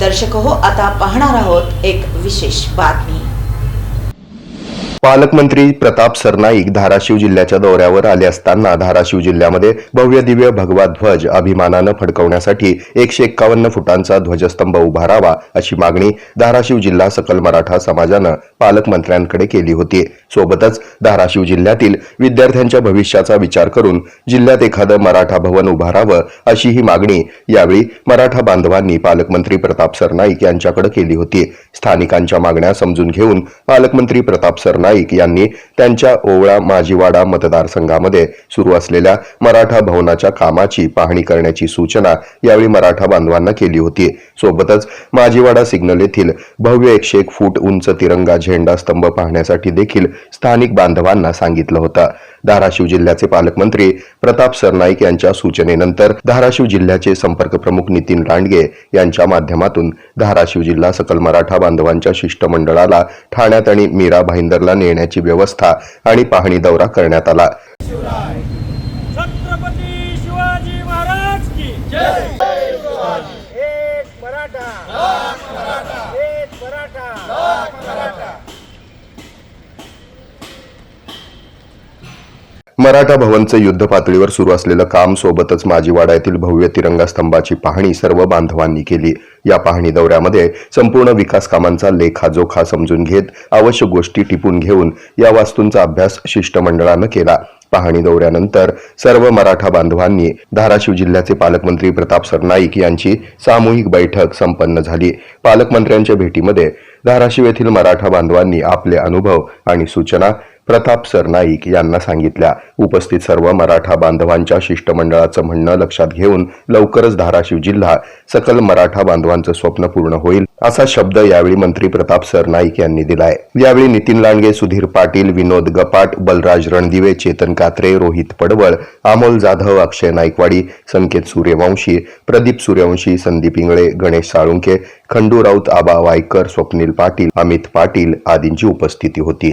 दर्शक हो आता पाहणार आहोत एक विशेष बातमी. पालकमंत्री प्रताप सरनाईक धाराशिव जिल्ह्याच्या दौऱ्यावर आले असताना धाराशिव जिल्ह्यामध्ये भव्य दिव्य भगवा ध्वज अभिमानानं फडकवण्यासाठी एकशे एक्कावन्न फुटांचा ध्वजस्तंभ उभारावा अशी मागणी धाराशिव जिल्हा सकल मराठा समाजानं पालकमंत्र्यांकडे केली होती. सोबतच धाराशिव जिल्ह्यातील विद्यार्थ्यांच्या भविष्याचा विचार करून जिल्ह्यात एखादं मराठा भवन उभारावं अशी ही मागणी यावेळी मराठा बांधवांनी पालकमंत्री प्रताप सरनाईक यांच्याकडे केली होती. स्थानिकांच्या मागण्या समजून घेऊन पालकमंत्री प्रताप सरनाईक यांनी त्यांच्या ओवळा माजीवाडा मतदारसंघामध्ये सुरू असलेल्या मराठा भवनाच्या कामाची पाहणी करण्याची सूचना यावेळी मराठा बांधवांना केली होती. सोबतच माजीवाडा सिग्नल येथील भव्य एकशे एक फूट उंच तिरंगा झेंडा स्तंभ पाहण्यासाठी देखील स्थानिक बांधवांना सांगितलं होतं. धाराशिव जिल्ह्याचे पालकमंत्री प्रताप सरनाईक यांच्या सूचनेनंतर धाराशिव जिल्ह्याचे संपर्क प्रमुख नितीन लांडगे यांच्या माध्यमातून धाराशिव जिल्हा सकल मराठा बांधवांच्या शिष्टमंडळाला ठाण्यात आणि मीरा भाईंदरला नेण्याची व्यवस्था आणि पाहणी दौरा करण्यात आला. मराठा! मराठा. मराठा भवनचं युद्ध पातळीवर सुरू असलेलं काम सोबतच माजीवाडा येथील भव्य तिरंगा स्तंभाची पाहणी सर्व बांधवांनी केली. या पाहणी दौऱ्यामध्ये संपूर्ण विकास कामांचा लेखाजोखा समजून घेत आवश्यक गोष्टी टिपून घेऊन या वास्तूंचा अभ्यास शिष्टमंडळानं केला. पाहणी दौऱ्यानंतर सर्व मराठा बांधवांनी धाराशिव जिल्ह्याचे पालकमंत्री प्रताप सरनाईक यांची सामूहिक बैठक संपन्न झाली. पालकमंत्र्यांच्या भेटीमध्ये धाराशिव येथील मराठा बांधवांनी आपले अनुभव आणि सूचना प्रताप सरनाईक यांना सांगितल्या. उपस्थित सर्व मराठा बांधवांच्या शिष्टमंडळाचं म्हणणं लक्षात घेऊन लवकरच धाराशिव जिल्हा सकल मराठा बांधवांचं स्वप्न पूर्ण होईल असा शब्द यावेळी मंत्री प्रताप सरनाईक यांनी दिलाय. यावेळी नितीन लांडगे सुधीर पाटील विनोद गपाट बलराज रणदिवे चेतन कात्रे रोहित पडवळ अमोल जाधव अक्षय नाईकवाडी संकेत सूर्यवंशी प्रदीप सूर्यवंशी संदीप इंगळे गणेश साळुंके खंडू राऊत आबा वायकर स्वप्नील पाटील अमित पाटील आदींची उपस्थिती होती.